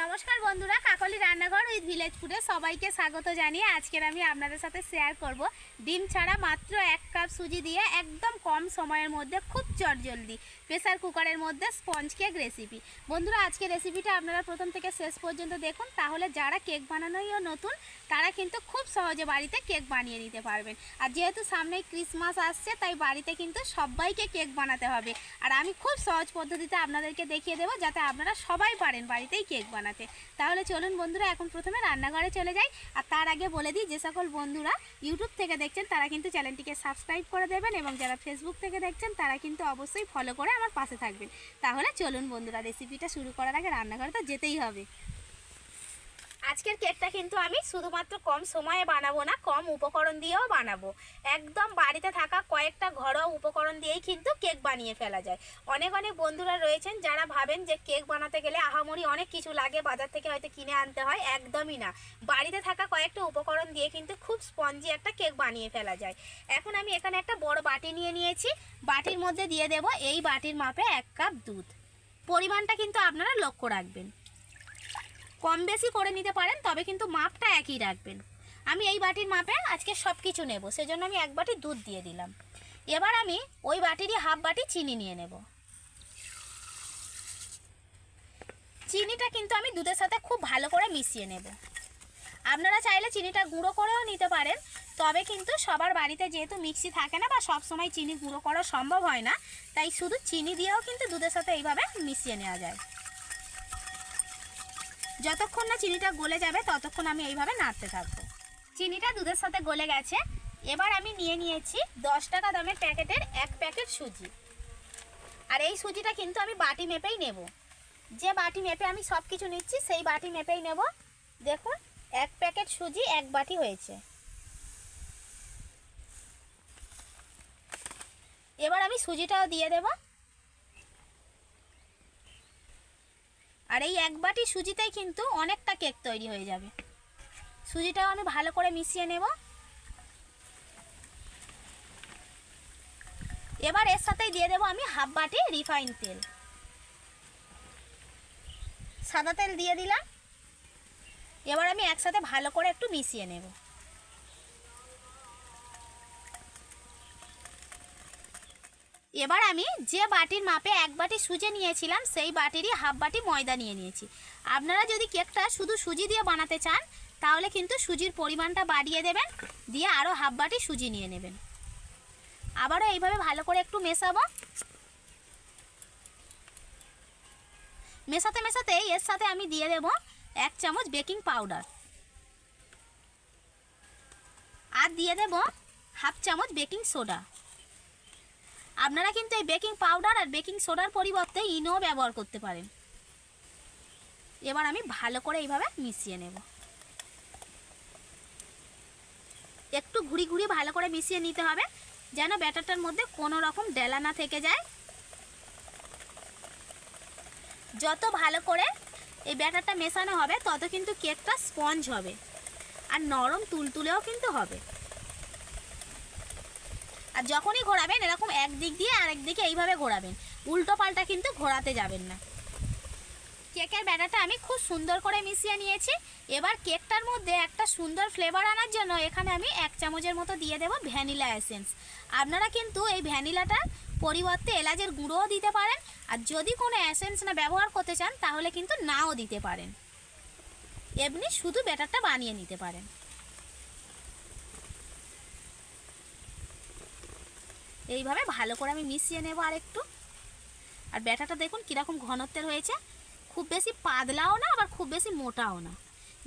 নমস্কার বন্ধুরা, কাকলি রান্নাঘর উইথ ভিলেজ ফুডে সবাইকে স্বাগত জানিয়ে আজকের আমি আপনাদের সাথে শেয়ার করব। ডিম ছাড়া মাত্র এক কাপ সুজি দিয়ে একদম কম সময়ের মধ্যে খুব চটজলদি প্রেসার কুকারের মধ্যে স্পঞ্জ কেক রেসিপি বন্ধুরা আজকে রেসিপিটা আপনারা প্রথম থেকে শেষ পর্যন্ত দেখুন, তাহলে যারা কেক বানানোইও নতুন, তারা কিন্তু খুব সহজে বাড়িতে কেক বানিয়ে নিতে পারবেন। আর যেহেতু সামনেই ক্রিসমাস আসছে, তাই বাড়িতে কিন্তু সবাইকে কেক বানাতে হবে। আর আমি খুব সহজ পদ্ধতিতে আপনাদেরকে দেখিয়ে দেবো, যাতে আপনারা সবাই পারেন বাড়িতেই কেক বানাতে। তাহলে চলুন বন্ধুরা, এখন প্রথমে রান্নাঘরে চলে যাই। আর তার আগে বলে দিই, যে সকল বন্ধুরা ইউটিউব থেকে দেখছেন, তারা কিন্তু চ্যানেলটিকে সাবস্ক্রাইব করে দেবেন এবং যারা ফেসবুক থেকে দেখছেন, তারা কিন্তু অবশ্যই ফলো করে আমার পাশে থাকবেন। তাহলে চলুন বন্ধুরা রেসিপিটা শুরু করার আগে রান্নাঘরে তো যেতেই হবে। আজকের কেকটা কিন্তু আমি শুধুমাত্র কম সময়ে বানাবো না, কম উপকরণ দিয়েও বানাবো। একদম বাড়িতে থাকা কয়েকটা ঘরোয়া উপকরণ দিয়েই কিন্তু কেক বানিয়ে ফেলা যায়। অনেক অনেক বন্ধুরা রয়েছেন যারা ভাবেন যে কেক বানাতে গেলে আহামরি অনেক কিছু লাগে, বাজার থেকে হয়তো কিনে আনতে হয়, একদমই না। বাড়িতে থাকা কয়েকটা উপকরণ দিয়ে কিন্তু খুব স্পঞ্জি একটা কেক বানিয়ে ফেলা যায়। এখন আমি এখানে একটা বড় বাটি নিয়ে নিয়েছি। বাটির মধ্যে দিয়ে দেব এই বাটির মাপে এক কাপ দুধ। পরিমাণটা কিন্তু আপনারা লক্ষ্য রাখবেন। কম বেশি করে নিতে পারেন, তবে কিন্তু মাপটা একই রাখবেন। আমি এই বাটির মাপে আজকে সব কিছু নেব, সেজন্য আমি এক বাটি দুধ দিয়ে দিলাম। এবার আমি ওই বাটিরই হাফ বাটি চিনি নিয়ে নেব। চিনিটা কিন্তু আমি দুধের সাথে খুব ভালো করে মিশিয়ে নেব। আপনারা চাইলে চিনিটা গুঁড়ো করেও নিতে পারেন, তবে কিন্তু সবার বাড়িতে যেহেতু মিক্সি থাকে না বা সব সময় চিনি গুঁড়ো করা সম্ভব হয় না, তাই শুধু চিনি দিয়েও কিন্তু দুধের সাথে এইভাবে মিশিয়ে নেওয়া যায়। যতক্ষণ না চিনিটা গলে যাবে, ততক্ষণ আমি এইভাবে নাড়তে থাকব। চিনিটা দুধের সাথে গলে গেছে। এবার আমি নিয়ে নিয়েছি দশ টাকা দামের প্যাকেটের এক প্যাকেট সুজি। আর এই সুজিটা কিন্তু আমি বাটি মেপেই নেব। যে বাটি মেপে আমি সব কিছু নিচ্ছি, সেই বাটি মেপেই নেব। দেখুন, এক প্যাকেট সুজি, এক বাটি হয়েছে। এবার আমি সুজিটাও দিয়ে দেবো। আর এই এক বাটি সুজিতেই কিন্তু অনেকটা কেক তৈরি হয়ে যাবে। সুজিটাও আমি ভালো করে মিশিয়ে নেব। এবার এর সাথেই দিয়ে দেবো আমি হাফ বাটি রিফাইন তেল। সাদা তেল দিয়ে দিলাম। এবার আমি একসাথে ভালো করে একটু মিশিয়ে নেব। এবার আমি যে বাটির মাপে এক বাটি সুজি নিয়েছিলাম, সেই বাটিরই হাফ বাটি ময়দা নিয়ে নিয়েছি। আপনারা যদি কেকটা শুধু সুজি দিয়ে বানাতে চান, তাহলে কিন্তু সুজির পরিমাণটা বাড়িয়ে দেবেন, দিয়ে আরও হাফ বাটি সুজি নিয়ে নেবেন। আবারও এইভাবে ভালো করে একটু মেশাবো। মেশাতে মেশাতে এর সাথে আমি দিয়ে দেব এক চামচ বেকিং পাউডার। আর দিয়ে দেব হাফ চামচ বেকিং সোডা। আপনারা কিন্তু এই বেকিং পাউডার আর বেকিং সোডার পরিবর্তে ইনো ব্যবহার করতে পারেন। এবার আমি ভালো করে এইভাবে মিশিয়ে নেব। একটু ঘুরি ঘুরি ভালো করে মিশিয়ে নিতে হবে, যেন ব্যাটারটার মধ্যে কোনো রকম ডেলা না থেকে যায়। যত ভালো করে এই ব্যাটারটা মেশানো হবে, তত কিন্তু কেকটা স্পঞ্জ হবে। আর নরম তুলতুলেও কিন্তু হবে। যখনই ঘোরাবেন এরকম একদিক দিয়ে আরেক দিকে এইভাবে ঘোরাবেন। উল্টো পাল্টা কিন্তু ঘোরাতে যাবেন না। কেকের ব্যাটারটা আমি খুব সুন্দর করে মিশিয়ে নিয়েছি। এবার কেকটার মধ্যে একটা সুন্দর ফ্লেভার আনার জন্য এখানে আমি এক চামচের মতো দিয়ে দেবো ভ্যানিলা এসেন্স। আপনারা কিন্তু এই ভ্যানিলাটার পরিবর্তে এলাচের গুঁড়োও দিতে পারেন। আর যদি কোনো এসেন্স না ব্যবহার করতে চান, তাহলে কিন্তু নাও দিতে পারেন। এমনি শুধু ব্যাটারটা বানিয়ে নিতে পারেন। এইভাবে ভালো করে আমি মিশিয়ে নেব আর একটু আর ব্যাটাটা দেখুন কীরকম ঘনত্বের হয়েছে। খুব বেশি পাতলাও না, আবার খুব বেশি মোটাও না।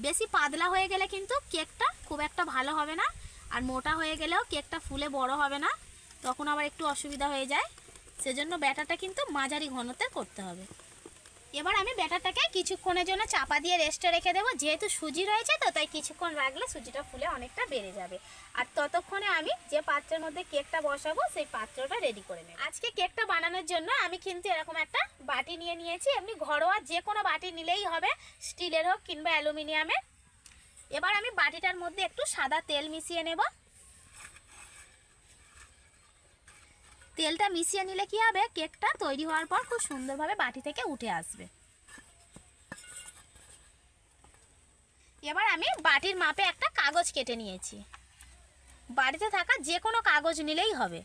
বেশি পাতলা হয়ে গেলে কিন্তু কেকটা খুব একটা ভালো হবে না, আর মোটা হয়ে গেলেও কেকটা ফুলে বড় হবে না। তখন আবার একটু অসুবিধা হয়ে যায়। সেজন্য ব্যাটাটা কিন্তু মাঝারি ঘনত্বের করতে হবে। এবার আমি ব্যাটারটাকে কিছুক্ষণের জন্য চাপা দিয়ে রেস্টে রেখে দেবো। যেহেতু সুজি রয়েছে, তো তাই কিছুক্ষণ রাখলে সুজিটা ফুলে অনেকটা বেড়ে যাবে। আর ততক্ষণে আমি যে পাত্রের মধ্যে কেকটা বসাবো, সেই পাত্রটা রেডি করে নেব। আজকে কেকটা বানানোর জন্য আমি কিন্তু এরকম একটা বাটি নিয়ে নিয়েছি। এমনি ঘরোয়া যে কোনো বাটি নিলেই হবে, স্টিলের হোক কিংবা অ্যালুমিনিয়ামের। এবার আমি বাটিটার মধ্যে একটু সাদা তেল মিশিয়ে নেব। তেলটা মিশিয়ে নিলে কি হবে? কেকটা তৈরি হওয়ার পর খুব সুন্দরভাবে বাটি থেকে উঠে আসবে। এবার আমি বাটির মাপে একটা কাগজ কেটে নিয়েছি। বাড়িতে থাকা যে কোনো কাগজ নিলেই হবে।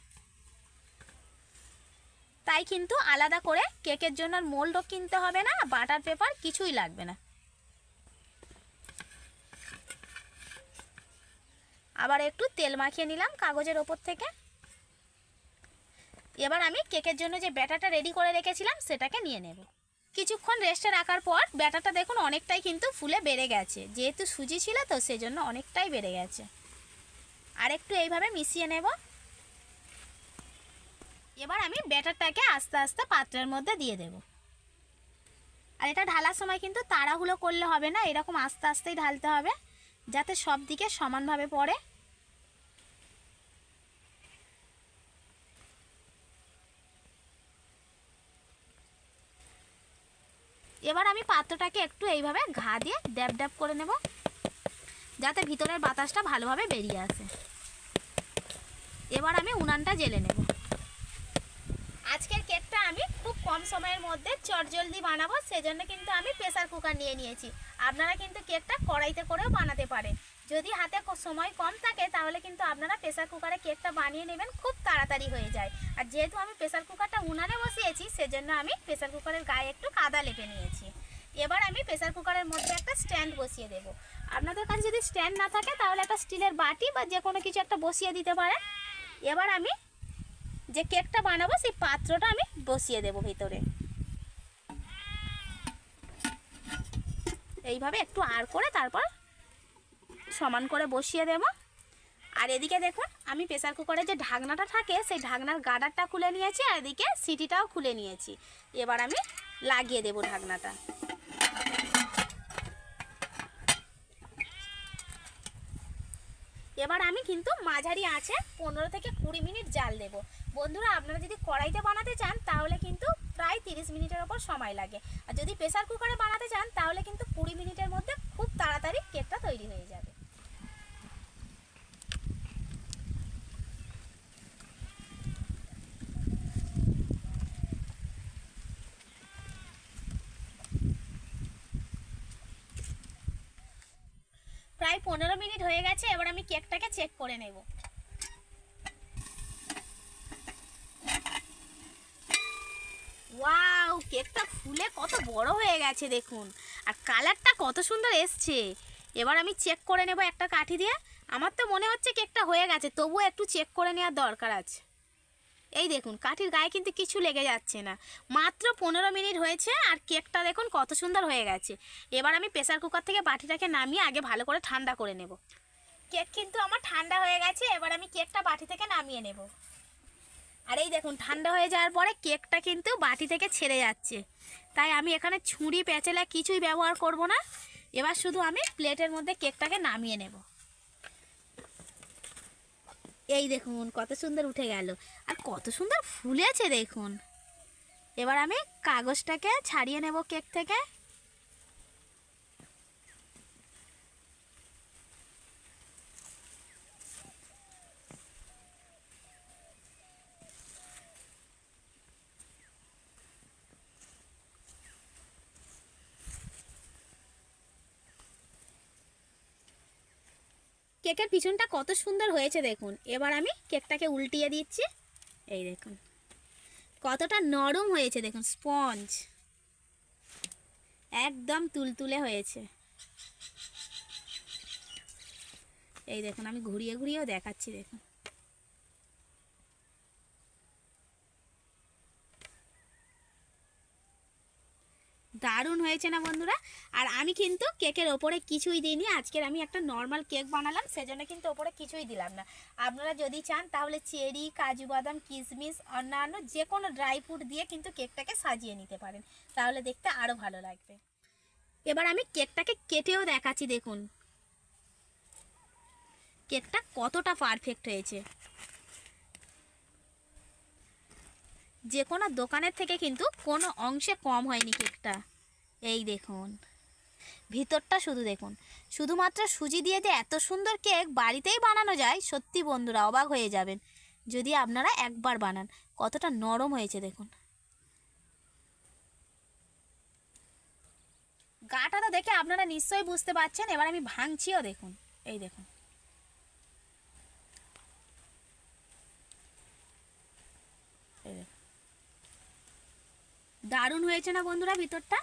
তাই কিন্তু আলাদা করে কেকের জন্য মোল্ডও কিনতে হবে না, বাটার পেপার কিছুই লাগবে না। আবার একটু তেল মাখিয়ে নিলাম কাগজের ওপর থেকে। এবার আমি কেকের জন্য যে ব্যাটারটা রেডি করে রেখেছিলাম, সেটাকে নিয়ে নেব। কিছুক্ষণ রেস্টে রাখার পর ব্যাটারটা দেখুন অনেকটাই কিন্তু ফুলে বেড়ে গেছে। যেহেতু সুজি ছিল তো সেজন্য অনেকটাই বেড়ে গেছে। আর একটু এইভাবে মিশিয়ে নেব। এবার আমি ব্যাটারটাকে আস্তে আস্তে পাত্রের মধ্যে দিয়ে দেব। আর এটা ঢালার সময় কিন্তু তাড়াহুলো করলে হবে না, এরকম আস্তে আস্তেই ঢালতে হবে, যাতে সব দিকে সমানভাবে পড়ে। এবার আমি পাত্রটাকে একটু এইভাবে ঘা দিয়ে ড্যাব ড্যাব করে নেব, যাতে ভিতরের বাতাসটা ভালোভাবে বেরিয়ে আসে। এবার আমি উনানটা জেলে নেব। আজকের কেকটা আমি খুব কম সময়ের মধ্যে চটজলদি বানাবো, সেজন্য কিন্তু আমি প্রেশার কুকার নিয়ে নিয়েছি। আপনারা কিন্তু কেকটা কড়াইতে করেও বানাতে পারেন। যদি হাতে সময় কম থাকে, তাহলে কিন্তু আপনারা প্রেসার কুকারে কেকটা বানিয়ে নেবেন, খুব তাড়াতাড়ি হয়ে যায়। আর যেহেতু আমি প্রেসার কুকারটা উনানে বসিয়েছি, সেজন্য আমি প্রেসার কুকারের গায়ে একটু কাদা লেপে নিয়েছি। এবার আমি প্রেসার কুকারের মধ্যে একটা স্ট্যান্ড বসিয়ে দেব। আপনাদের কাছে যদি স্ট্যান্ড না থাকে, তাহলে একটা স্টিলের বাটি বা যে কোনো কিছু একটা বসিয়ে দিতে পারেন। এবার আমি যে কেকটা বানাবো, সেই পাত্রটা আমি বসিয়ে দেব ভিতরে। এইভাবে একটু আর করে তারপর সমান করে বসিয়ে দেব। আর এদিকে দেখুন, আমি প্রেসার কুকারে যে ঢাকনাটা থাকে, সেই ঢাকনার গার্ডারটা খুলে নিয়েছি, আর এদিকে সিটিটাও খুলে নিয়েছি। এবার আমি লাগিয়ে দেব ঢাকনাটা। এবার আমি কিন্তু মাঝারি আছে পনেরো থেকে কুড়ি মিনিট জাল দেব। বন্ধুরা, আপনারা যদি কড়াইতে বানাতে চান, তাহলে কিন্তু প্রায় তিরিশ মিনিটের ওপর সময় লাগে। আর যদি প্রেসার কুকারে বানাতে চান, তাহলে কিন্তু কুড়ি মিনিটের মধ্যে খুব তাড়াতাড়ি কেকটা তৈরি হয়ে যাবে প্রায় পনেরো মিনিট হয়ে গেছে, এবার আমি কেকটাকে চেক করে নেব। ওয়াও, কেকটা ফুলে কত বড় হয়ে গেছে, দেখুন। আর কালারটা কত সুন্দর এসছে। এবার আমি চেক করে নেব একটা কাঠি দিয়ে। আমার তো মনে হচ্ছে কেকটা হয়ে গেছে, তবুও একটু চেক করে নেওয়ার দরকার আছে। এই দেখুন, কাঠির গায়ে কিন্তু কিছু লেগে যাচ্ছে না। মাত্র পনেরো মিনিট হয়েছে আর কেকটা দেখুন কত সুন্দর হয়ে গেছে। এবার আমি প্রেসার কুকার থেকে বাটিটাকে নামিয়ে আগে ভালো করে ঠান্ডা করে নেব। কেক কিন্তু আমার ঠান্ডা হয়ে গেছে, এবার আমি কেকটা বাটি থেকে নামিয়ে নেব। আর এই দেখুন, ঠান্ডা হয়ে যাওয়ার পরে কেকটা কিন্তু বাটি থেকে ছেড়ে যাচ্ছে। তাই আমি এখানে ছুরি পেঁচেলা কিছুই ব্যবহার করব না। এবার শুধু আমি প্লেটের মধ্যে কেকটাকে নামিয়ে নেব। এই দেখুন, কত সুন্দর উঠে গেল। আর কত সুন্দর ফুলেছে দেখুন। এবার আমি কাগজটাকে ছাড়িয়ে নেব কেক থেকে। কেকের পিছনটা কত সুন্দর হয়েছে দেখুন। এবার আমি কেকটাকে উল্টিয়ে দিচ্ছি। এই দেখুন। কতটা নরম হয়েছে দেখুন, স্পঞ্জ। একদম তুলতুলে হয়েছে। এই দেখুন, আমি ঘুরিয়ে ঘুরিয়েও দেখাচ্ছি দেখুন। দারুণ হয়েছে না বন্ধুরা? আর আমি কিন্তু কেকের ওপরে কিছুই দিইনি। আজকের আমি একটা নর্মাল কেক বানালাম, সেজন্য কিন্তু ওপরে কিছুই দিলাম না। আপনারা যদি চান, তাহলে চেরি, কাজু বাদাম কিশমিশ অন্যান্য যে কোনো ড্রাই ফ্রুট দিয়ে কিন্তু কেকটাকে সাজিয়ে নিতে পারেন। তাহলে দেখতে আরও ভালো লাগবে। এবার আমি কেকটাকে কেটেও দেখাচ্ছি, দেখুন। কেকটা কতটা পারফেক্ট হয়েছে। যে কোনো দোকানের থেকে কিন্তু কোনো অংশে কম হয়নি কেকটা। এই দেখুন। ভিতরটা শুধু দেখুন। শুধুমাত্র সুজি দিয়ে যে এত সুন্দর কেক বাড়িতেই বানানো যায়, সত্যি বন্ধুরা অবাক হয়ে যাবেন। যদি আপনারা একবার বানান, কতটা নরম হয়েছে দেখুন। গাটা তো দেখে আপনারা নিশ্চয়ই বুঝতে পারছেন, এবার আমি ভাঙছিও দেখুন। এই দেখুন। দারুণ হয়েছে না বন্ধুরা ভিতরটা?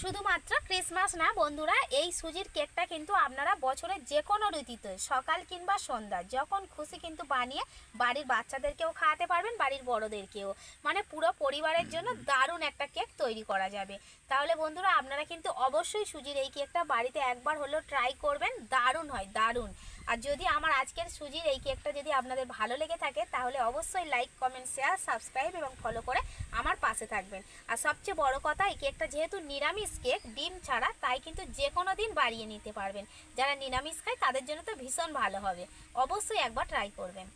শুধুমাত্র ক্রিসমাস না বন্ধুরা, এই সুজির কেকটা কিন্তু আপনারা বছরের যে কোনো ঋতুতে, সকাল কিংবা সন্ধ্যা, যখন খুশি কিন্তু বানিয়ে বাড়ির বাচ্চাদেরকেও খাওয়াতে পারবেন, বাড়ির বড়দেরকেও। মানে পুরো পরিবারের জন্য দারুণ একটা কেক তৈরি করা যাবে। তাহলে বন্ধুরা, আপনারা কিন্তু অবশ্যই সুজির এই কেকটা বাড়িতে একবার হলেও ট্রাই করবেন, দারুণ হয়, দারুণ। আর যদি আমার আজকের সুজির এই কেকটা যদি আপনাদের ভালো লেগে থাকে, তাহলে অবশ্যই লাইক কমেন্ট শেয়ার সাবস্ক্রাইব এবং ফলো করে আমার পাশে থাকবেন। আর সবচেয়ে বড় কথা, এই কেকটা যেহেতু নিরামিষ কেক ডিম ছাড়া তাই কিন্তু যে কোনো দিন বাড়িয়ে নিতে পারবেন। যারা নিরামিষ খায় তাদের জন্য তো ভীষণ ভালো হবে। অবশ্যই একবার ট্রাই করবেন।